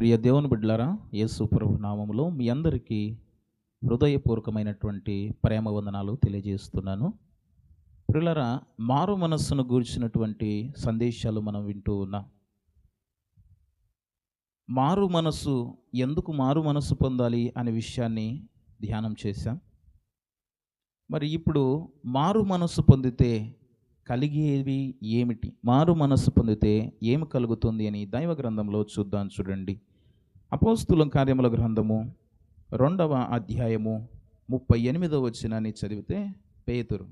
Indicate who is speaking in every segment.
Speaker 1: ప్రియ దేవుని బిడ్డలారా యేసు ప్రభు నామములో మీ అందరికీ హృదయపూర్వకమైనటువంటి ప్రేమ వందనాలు తెలియజేస్తున్నాను. ప్రియులరా మారు మనస్సును గూర్చినటువంటి సందేశాలు మనం వింటూ ఉన్నాం. మారు మనస్సు ఎందుకు మారు మనస్సు పొందాలి అనే విషయాన్ని ధ్యానం చేశాం. మరి ఇప్పుడు మారు మనస్సు పొందితే కలిగేవి ఏమిటి? మారు మనస్సు పొందితే ఏమి కలుగుతుంది అని దైవ గ్రంథంలో చూద్దాం చూడండి. అపోస్తుల కార్యముల గ్రంథము రెండవ అధ్యాయము ముప్పై ఎనిమిదవ వచనాన్ని చదివితే పేతురు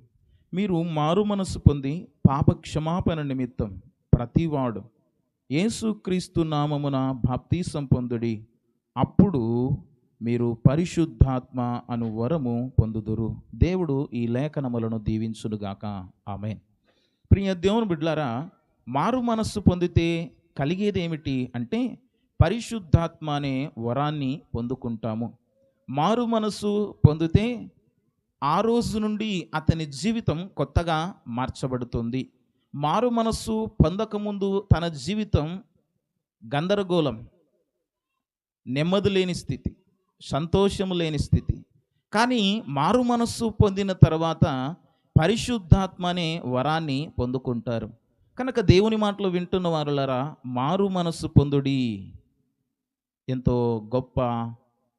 Speaker 1: మీరు మారు మనస్సు పొంది పాప క్షమాపణ నిమిత్తం ప్రతివాడు యేసుక్రీస్తు నామమున బాప్తీసం పొందుడి. అప్పుడు మీరు పరిశుద్ధాత్మ అను వరము పొందుదురు. దేవుడు ఈ లేఖనములను దీవించునుగాక. ఆమె ప్రియ దేవుని బిడ్లారా మారు మనస్సు పొందితే కలిగేది ఏమిటి అంటే పరిశుద్ధాత్మ అనే వరాన్ని పొందుకుంటాము. మారు మనస్సు పొందితే ఆ రోజు నుండి అతని జీవితం కొత్తగా మార్చబడుతుంది. మారు మనస్సు పొందకముందు తన జీవితం గందరగోళం నెమ్మది లేని స్థితి సంతోషము లేని స్థితి. కానీ మారు మనస్సు పొందిన తర్వాత పరిశుద్ధాత్మ అనే వరాన్ని పొందుకుంటారు. కనుక దేవుని మాటలు వింటున్న వారులరా మారు మనస్సు పొందుడి. ఎంతో గొప్ప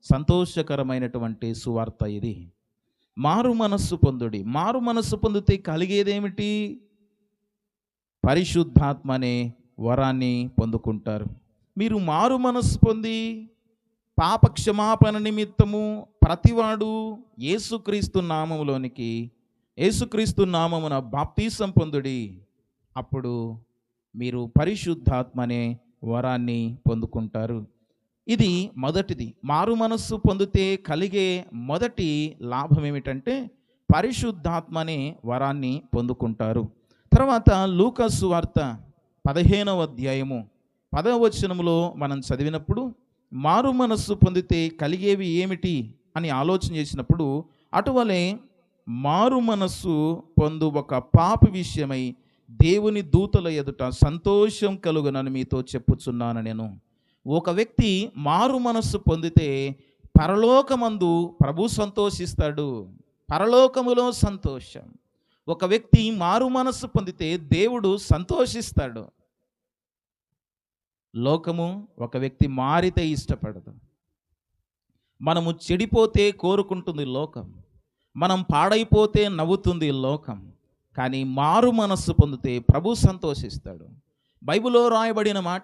Speaker 1: సంతోషకరమైనటువంటి సువార్త ఇది. మారు మనస్సు పొందుడి. మారు మనస్సు పొందితే కలిగేదేమిటి? పరిశుద్ధాత్మ అనే వరాన్ని పొందుకుంటారు. మీరు మారు మనస్సు పొంది పాప క్షమాపణ నిమిత్తము ప్రతివాడు యేసుక్రీస్తు నామములోనికి యేసుక్రీస్తు నామమున బాప్తీసం పొందుడి. అప్పుడు మీరు పరిశుద్ధాత్మ అనే వరాన్ని పొందుకుంటారు. ఇది మొదటిది. మారు మనస్సు పొందితే కలిగే మొదటి లాభం ఏమిటంటే పరిశుద్ధాత్మ అనే వరాన్ని పొందుకుంటారు. తర్వాత లూకస్సు వార్త పదిహేనవ అధ్యాయము పదవచనములో మనం చదివినప్పుడు మారు మనస్సు పొందితే కలిగేవి ఏమిటి అని ఆలోచన చేసినప్పుడు అటువలే మారు మనస్సు పొందు ఒక పాప విషయమై దేవుని దూతల ఎదుట సంతోషం కలుగునని మీతో చెప్పుచున్నాను నేను. ఒక వ్యక్తి మారు మనస్సు పొందితే పరలోకమందు ప్రభు సంతోషిస్తాడు. పరలోకములో సంతోషం. ఒక వ్యక్తి మారు మనస్సు పొందితే దేవుడు సంతోషిస్తాడు. లోకము ఒక వ్యక్తి మారితే ఇష్టపడదు. మనము చెడిపోతే కోరుకుంటుంది లోకం. మనం పాడైపోతే నవ్వుతుంది లోకం. కానీ మారు మనస్సు పొందితే ప్రభు సంతోషిస్తాడు. బైబిల్లో రాయబడిన మాట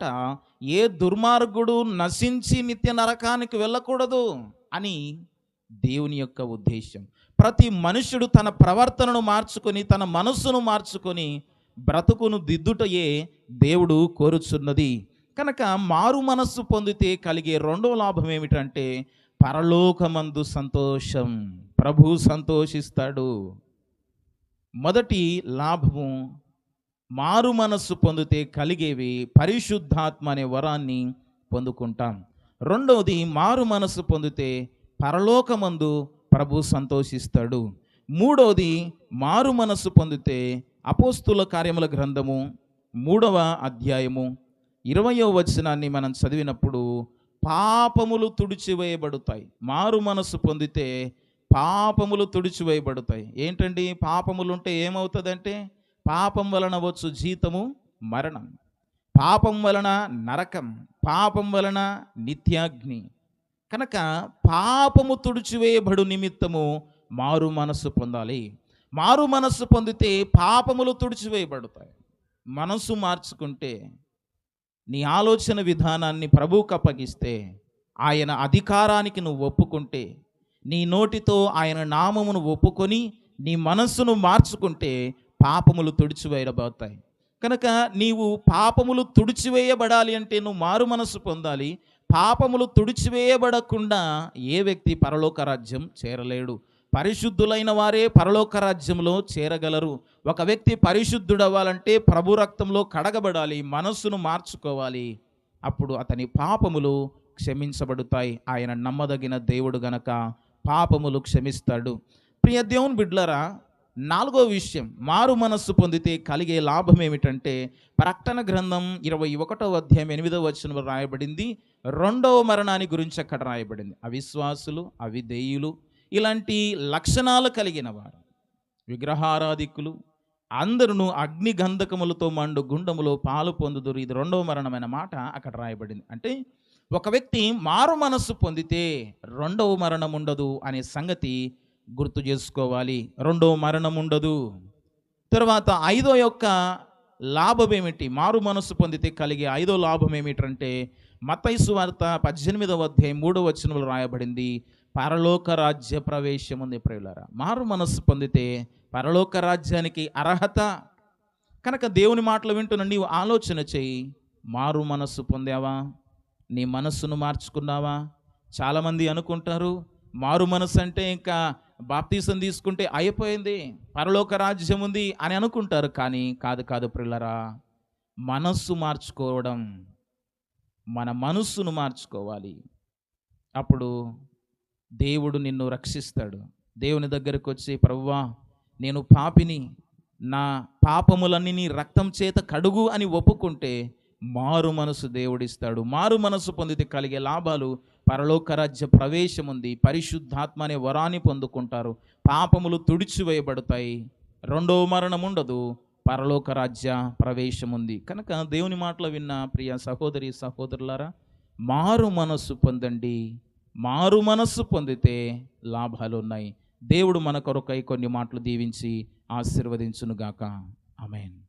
Speaker 1: ఏ దుర్మార్గుడు నశించి నిత్య నరకానికి వెళ్ళకూడదు అని దేవుని యొక్క ఉద్దేశం ప్రతి మనుషుడు తన ప్రవర్తనను మార్చుకొని తన మనస్సును మార్చుకొని బ్రతుకును దిద్దుటయే దేవుడు కోరుచున్నది. కనుక మారు మనస్సు పొందితే కలిగే రెండో లాభం ఏమిటంటే పరలోకమందు సంతోషం. ప్రభు సంతోషిస్తాడు. మొదటి లాభము మారు మనస్సు పొందితే కలిగేవి పరిశుద్ధాత్మ అనే వరాన్ని పొందుకుంటాం. రెండవది మారు మనస్సు పొందితే పరలోకమందు ప్రభు సంతోషిస్తాడు. మూడవది మారు మనస్సు పొందితే అపోస్తుల కార్యముల గ్రంథము మూడవ అధ్యాయము ఇరవయో వచనాన్ని మనం చదివినప్పుడు పాపములు తుడిచివేయబడతాయి. మారు మనస్సు పొందితే పాపములు తుడిచివేయబడతాయి. ఏంటండి? పాపములు ఉంటే ఏమవుతుందంటే పాపం వలన వచ్చు జీతము మరణం. పాపం వలన నరకం పాపం వలన నిత్యాగ్ని. కనుక పాపము తుడిచివేయబడు నిమిత్తము మారు మనస్సు పొందాలి. మారు మనస్సు పొందితే పాపములు తుడిచివేయబడతాయి. మనస్సు మార్చుకుంటే నీ ఆలోచన విధానాన్ని ప్రభువుకు అప్పగిస్తే ఆయన అధికారానికి నువ్వు ఒప్పుకుంటే నీ నోటితో ఆయన నామమును ఒప్పుకొని నీ మనస్సును మార్చుకుంటే పాపములు తుడిచివేయబడతాయి. కనుక నీవు పాపములు తుడిచివేయబడాలి అంటే నువ్వు మారు మనస్సు పొందాలి. పాపములు తుడిచివేయబడకుండా ఏ వ్యక్తి పరలోక రాజ్యం చేరలేడు. పరిశుద్ధులైన వారే పరలోక రాజ్యంలో చేరగలరు. ఒక వ్యక్తి పరిశుద్ధుడవ్వాలంటే ప్రభు రక్తంలో కడగబడాలి మనస్సును మార్చుకోవాలి. అప్పుడు అతని పాపములు క్షమించబడుతాయి. ఆయన నమ్మదగిన దేవుడు గనక పాపములు క్షమిస్తాడు. ప్రియ దేవుని బిడ్లరా నాలుగో విషయం మారు మనస్సు పొందితే కలిగే లాభం ఏమిటంటే ప్రకటన గ్రంథం ఇరవై ఒకటో అధ్యాయం ఎనిమిదవ వచనం రాయబడింది రెండవ మరణాన్ని గురించి అక్కడ రాయబడింది. అవిశ్వాసులు అవిధేయులు ఇలాంటి లక్షణాలు కలిగిన వారు. విగ్రహారాధికులు అందరూ అగ్ని గంధకములతో మండు గుండములో పాలు పొందుదురు. ఇది రెండవ మరణమైన మాట అక్కడ రాయబడింది. అంటే ఒక వ్యక్తి మారు మనస్సు పొందితే రెండవ మరణం ఉండదు అనే సంగతి గుర్తు చేసుకోవాలి. రెండవ మరణం ఉండదు. తర్వాత ఐదో యొక్క లాభం ఏమిటి? మారు మనస్సు పొందితే కలిగే ఐదో లాభం ఏమిటంటే మతైసు వార్త పద్దెనిమిదవ అధ్యాయం మూడవ వచనంలో రాయబడింది పరలోక రాజ్య ప్రవేశం ఉంది ప్రియులారా. మారు మనస్సు పొందితే పరలోక రాజ్యానికి అర్హత? కనుక దేవుని మాటలు వింటున్న నీవు ఆలోచన చేయి మారు మనస్సు పొందావా? నీ మనస్సును మార్చుకున్నావా? చాలామంది అనుకుంటారు మారు మనస్సు అంటే ఇంకా బాప్తీసం తీసుకుంటే అయిపోయింది. పరలోక రాజ్యం ఉంది అని అనుకుంటారు కానీ కాదు కాదు ప్రిల్లరా మనస్సు మార్చుకోవడం మన మనస్సును మార్చుకోవాలి. అప్పుడు దేవుడు నిన్ను రక్షిస్తాడు. దేవుని దగ్గరకు వచ్చి ప్రవ్వా నేను పాపిని నా పాపములన్నీ నీ రక్తం చేత కడుగు అని ఒప్పుకుంటే మారు మనసు దేవుడిస్తాడు. మారు మనసు పొందితే కలిగే లాభాలు పరలోక రాజ్య ప్రవేశం ఉంది. పరిశుద్ధాత్మ అనే వరాన్ని పొందుకుంటారు. పాపములు తుడిచివేయబడతాయి రెండవ మరణం ఉండదు. పరలోక రాజ్య ప్రవేశం ఉంది. కనుక దేవుని మాటలు విన్న ప్రియ సహోదరి సహోదరులారా మారు మనస్సు పొందండి. మారు మనస్సు పొందితే లాభాలు ఉన్నాయి. దేవుడు మన కొరకై కొన్ని మాటలు దీవించి ఆశీర్వదించునుగాక. ఆమెన్.